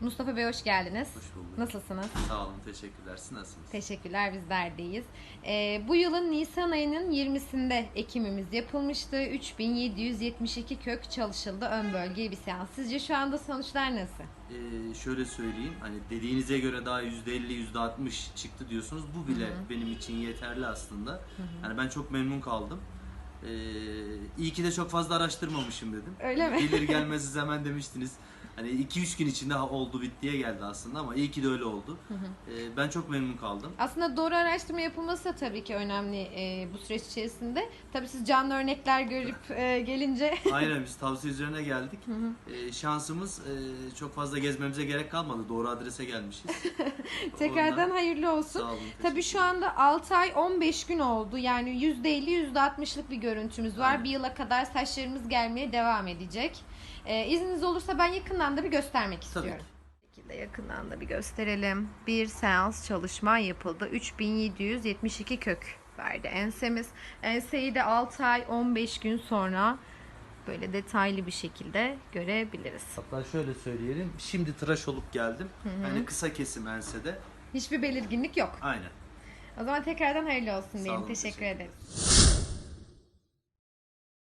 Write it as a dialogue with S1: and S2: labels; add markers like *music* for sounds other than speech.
S1: Mustafa Bey hoş geldiniz.
S2: Hoş bulduk.
S1: Nasılsınız?
S2: Sağ olun, teşekkürler. Siz nasılsınız?
S1: Teşekkürler bizler deyiz. Ee, bu yılın Nisan ayının 20'sinde ekimimiz yapılmıştı. 3772 kök çalışıldı ön bölgeye bir seans. Sizce şu anda sonuçlar nasıl?
S2: Ee, şöyle söyleyeyim, hani dediğinize göre daha %50, %60 çıktı diyorsunuz. Bu bile benim için yeterli aslında. Yani ben çok memnun kaldım. Ee, iyi ki de çok fazla araştırmamışım dedim.
S1: Öyle mi?
S2: Gelir *laughs* gelmez hemen demiştiniz. Hani 2-3 gün içinde ha, oldu bittiye geldi aslında ama iyi ki de öyle oldu. Ee, ben çok memnun kaldım.
S1: Aslında doğru araştırma yapılması da tabii ki önemli e, bu süreç içerisinde. Tabii siz canlı örnekler görüp e, gelince *laughs*
S2: Aynen biz tavsiye üzerine geldik. Ee, şansımız e, çok fazla gezmemize gerek kalmadı. Doğru adrese gelmişiz. *laughs*
S1: tekrardan
S2: Ondan-
S1: hayırlı olsun.
S2: Sağ olun.
S1: Tabii şu anda 6 ay 15 gün oldu. Yani %50 %60'lık bir görüntümüz var.
S2: Aynen.
S1: Bir yıla kadar saçlarımız gelmeye devam edecek. Ee, izniniz olursa ben yakından da bir göstermek istiyorum. Bu şekilde yakından da bir gösterelim. Bir seans çalışma yapıldı. 3772 kök verdi ensemiz. Enseyi de 6 ay 15 gün sonra böyle detaylı bir şekilde görebiliriz.
S2: Hatta şöyle söyleyelim. Şimdi tıraş olup geldim. Hani kısa kesim ensede.
S1: Hiçbir belirginlik yok.
S2: Aynen.
S1: O zaman tekrardan hayırlı olsun diyelim. Teşekkür
S2: teşekkür
S1: ederiz.